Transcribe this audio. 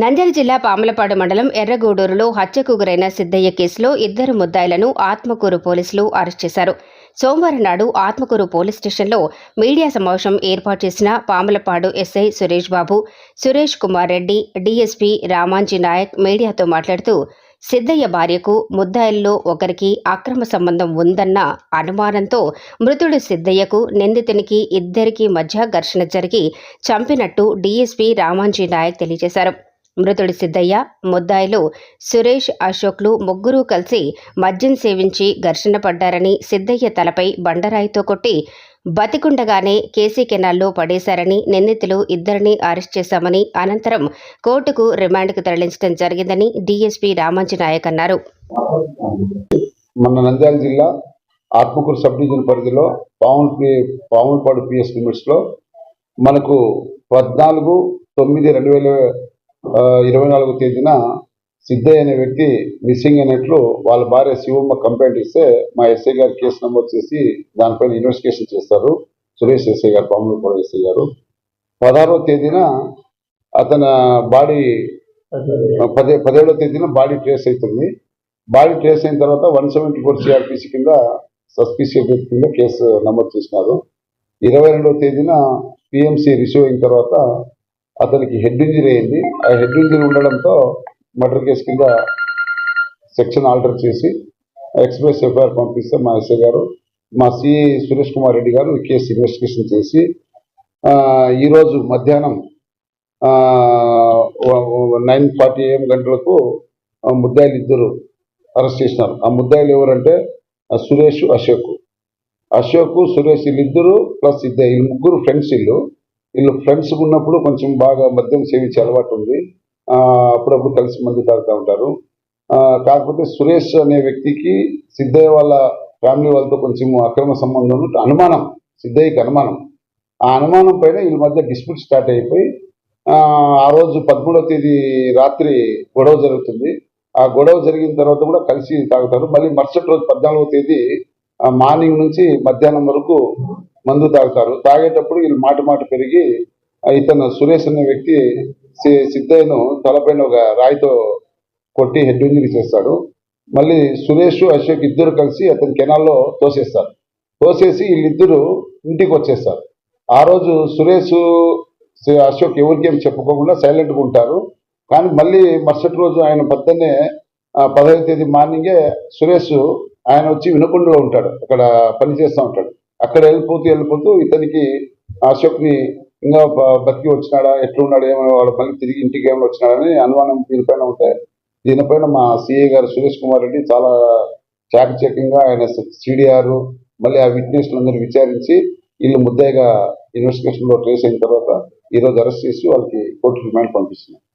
నంద్యాల జిల్లా పాములపాడు మండలం ఎర్రగూడూరులో హత్యకు గురైన సిద్దయ్య కేసులో ఇద్దరు ముద్దాయిలను ఆత్మకూరు పోలీసులు అరెస్ట్ చేశారు. సోమవారం నాడు ఆత్మకూరు పోలీస్ స్టేషన్లో మీడియా సమావేశం ఏర్పాటు చేసిన పాములపాడు ఎస్ఐ సురేష్ బాబు సురేష్ కుమార్ రెడ్డి డీఎస్పీ రామాంజీ నాయక్ మీడియాతో మాట్లాడుతూ సిద్దయ్య భార్యకు ముద్దాయిల్లో ఒకరికి అక్రమ సంబంధం ఉందన్న అనుమానంతో మృతుడు సిద్దయ్యకు నిందితునికి ఇద్దరికీ మధ్య ఘర్షణ జరిగి చంపినట్టు డీఎస్పీ రామాంజీ నాయక్ తెలియజేశారు. మృతుడి సిద్దయ్య ముద్దాయిలు సురేష్ అశోక్లు ముగ్గురూ కలిసి మద్యం సేవించి ఘర్షణ పడ్డారని సిద్దయ్య తలపై బండరాయితో కొట్టి బతికుండగానే కేసీ కెనాల్లో పడేశారని నిందితులు ఇద్దరిని అరెస్ట్ చేశామని అనంతరం కోర్టుకు రిమాండ్కు తరలించడం జరిగిందని డీఎస్పీ రామంజు నాయక్ అన్నారు. మన నంద్యాల జిల్లా ఆత్మకూరు సబ్ డివిజన్ పరిధిలో పావుల్ పావులపాడు పిఎస్ లిమిట్స్లో మనకు పద్నాలుగు తొమ్మిది రెండు వేల ఇరవై నాలుగో తేదీన సిద్ధయ్య అనే వ్యక్తి మిస్సింగ్ అయినట్లు వాళ్ళ భార్య శివమ్మ కంప్లైంట్ ఇస్తే మా ఎస్ఐ గారు కేసు నమోదు చేసి దానిపైన ఇన్వెస్టిగేషన్ చేస్తారు. సురేష్ ఎస్ఐ గారు పాములపాడు ఎస్ఐ గారు. పదహారవ తేదీన అతని బాడీ పదే పదేడో తేదీన బాడీ ట్రేస్ అవుతుంది బాడీ ట్రేస్ అయిన తర్వాత వన్ సెవెంటీ ఫోర్ సిఆర్పిసి కింద సస్పిషియస్ కింద కేసు నమోదు చేసినారు. ఇరవై రెండవ తేదీన పిఎంసి రిసీవ్ అయిన తర్వాత అతనికి హెడ్ ఇంజరీ అయింది. ఆ హెడ్ ఇంజరీ ఉండడంతో మర్డర్ కేసు కింద సెక్షన్ ఆల్టర్ చేసి ఎక్స్ప్రెస్ ఎఫ్ఐఆర్ పంపిస్తే మా ఎస్ఐ గారు మా సిఐ సురేష్ కుమార్ రెడ్డి గారు కేసు ఇన్వెస్టిగేషన్ చేసి ఈరోజు మధ్యాహ్నం నైన్ ఫార్టీ ఏఎం గంటలకు ముద్దాయిలు ఇద్దరు అరెస్ట్ చేసినారు. ఆ ముద్దాయిలు ఎవరంటే సురేష్ అశోక్. అశోక్ సురేష్ వీళ్ళిద్దరు ప్లస్ ఇద్దరు వీళ్ళు ముగ్గురు ఫ్రెండ్స్ వీళ్ళు. వీళ్ళు ఫ్రెండ్స్ ఉన్నప్పుడు కొంచెం బాగా మద్యం సేవించే అలవాటు ఉంది. అప్పుడప్పుడు కలిసి మందు తాగుతూ ఉంటారు. కాకపోతే సురేష్ అనే వ్యక్తికి సిద్ధయ్య వాళ్ళ ఫ్యామిలీ వాళ్ళతో కొంచెం అక్రమ సంబంధం అనుమానం. సిద్ధయ్యకి అనుమానం. ఆ అనుమానం పైన వీళ్ళ మధ్య డిస్ప్యూట్ స్టార్ట్ అయిపోయి ఆ, రోజు పదమూడవ తేదీ రాత్రి గొడవ జరుగుతుంది. ఆ గొడవ జరిగిన తర్వాత కూడా కలిసి తాగుతారు. మళ్ళీ మరుసటి రోజు పద్నాలుగవ తేదీ మార్నింగ్ నుంచి మధ్యాహ్నం వరకు మందు తాగుతారు. తాగేటప్పుడు వీళ్ళు మాట మాట పెరిగి ఇతను సురేష్ అనే వ్యక్తి సిద్ధయ్యను తలపైన ఒక రాయితో కొట్టి హెడ్ ఇంజరీ చేస్తాడు. మళ్ళీ సురేష్ అశోక్ ఇద్దరు కలిసి అతని కెనాల్లో తోసేస్తారు. తోసేసి వీళ్ళిద్దరూ ఇంటికి వచ్చేస్తారు. ఆ రోజు సురేష్ అశోక్ ఎవరికి చెప్పుకోకుండా సైలెంట్గా ఉంటారు. కానీ మళ్ళీ మరుసటి రోజు ఆయన పొద్దున్నే పదహైదు తేదీ మార్నింగే సురేష్ ఆయన వచ్చి వినకొండలో ఉంటాడు. అక్కడ పనిచేస్తూ ఉంటాడు. అక్కడ వెళ్ళిపోతూ వెళ్ళిపోతూ ఇతనికి అశోక్ని ఇంకా బతికి వచ్చినాడా ఎట్లున్నాడు ఏమో వాడు మళ్ళీ తిరిగి ఇంటికి ఏమైనా వచ్చినాడని అనుమానం దీనిపైన ఉంటే దీనిపైన మా సిఐ గారు సురేష్ కుమార్ రెడ్డి చాలా చాకచక్యంగా ఆయన సిడిఆర్ మళ్ళీ ఆ విట్నెస్లందరూ విచారించి వీళ్ళు ముద్దాయిగా ఇన్వెస్టిగేషన్లో ట్రేస్ అయిన తర్వాత ఈరోజు అరెస్ట్ చేసి వాళ్ళకి కోర్టు రిమాండ్ పంపిస్తున్నారు.